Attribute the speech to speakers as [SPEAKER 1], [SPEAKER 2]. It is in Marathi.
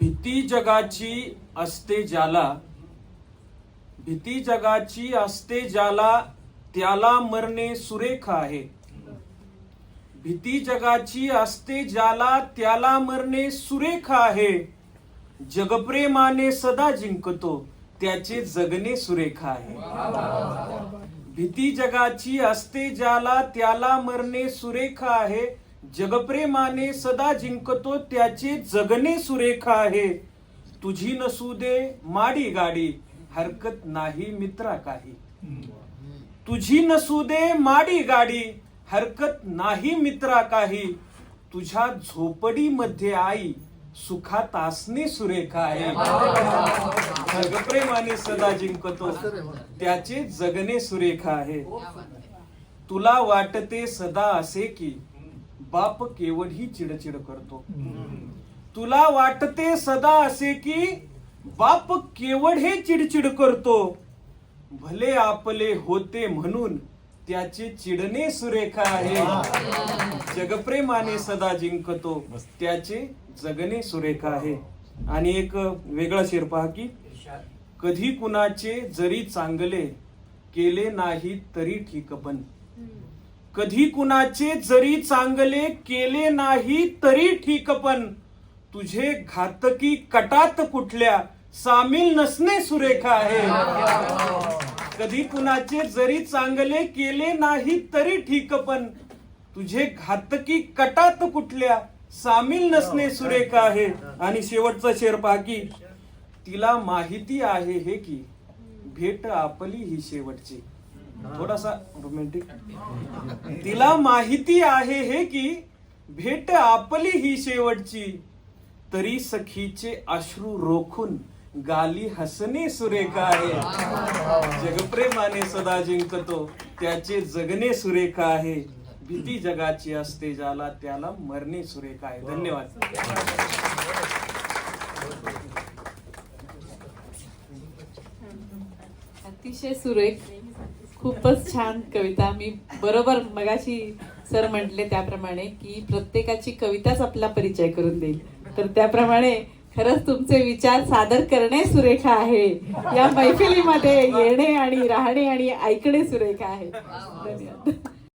[SPEAKER 1] भीती जगाची असते ज्याला भीती जगाची असते ज्याला त्याला मरणे सुरेख आहे. भीती जगाची असते ज्याला त्याला मरणे सुरेख आहे. जगप्रेमाने सदा जिंकतो त्याचे जगणे सुरेख आहे. भीती जगाची असते ज्याला त्याला मरणे सुरेख आहे. जगप्रेमाने सदा जिंकतो त्याचे जगणे सुरेख आहे. तुझी नसू दे माडी गाडी हरकत नाही मित्रा काही. तुझी नसू दे माडी गाडी हरकत नाही मित्रा काही. तुझ्या झोपडीमध्ये आई सुखात असणे सुरेख आहे. जगप्रेमाने सदा जिंकतो त्याचे जगणे सुरेख आहे. तुला वाटते सदा असे की बाप केवळ ही चिडचिड करतो. तुला वाटते सदा असे की बाप केवळ हे चिडचिड करतो? भले आपले होते म्हणून त्याचे चिडणे सुरेख आहे. जगप्रेमाने सदा जिंकतो त्याचे जगणे सुरेख आहे. आणि एक वेगळा शेर पहा की कधी कुणाचे जरी चांगले केले नाही तरी ठीक पण. कधी कुणाचे जरी चांगले केले नाही तरी ठीक पण. तुझे घातकी कटात कुठल्या? सामील नसणे सुरेख आहे. कधी कुणाचे जरी चांगले केले नाही तरी ठीक पण. तुझे घातकी कटात कुठल्या? सामील नसणे सुरेख आहे. आणि शेवटचा शेर पाकी तिला माहिती आहे हे की भेट आपली ही शेवटची. थोडासा रोमॅन्टिक तिला माहिती आहे हे की भेट आपली ही शेवटची. तरी सखीचे अश्रू रोखून गाली हसणे सुरेख आहे. जगप्रेमाने सदा जिंकतो त्याचे जगणे सुरेख आहे. भीती जगाची असते ज्याला त्याला मरणे सुरेख आहे. धन्यवाद.
[SPEAKER 2] अतिशय सुरेख. खूपच छान कविता. मी बरोबर मगाशी सर म्हटले त्याप्रमाणे की प्रत्येकाची कविताच आपला परिचय करून देईल. तर त्याप्रमाणे खरंच तुमचे विचार सादर करणे सुरेख आहे. या मैफिलीमध्ये येणे आणि राहणे आणि ऐकणे सुरेख आहे. धन्यवाद.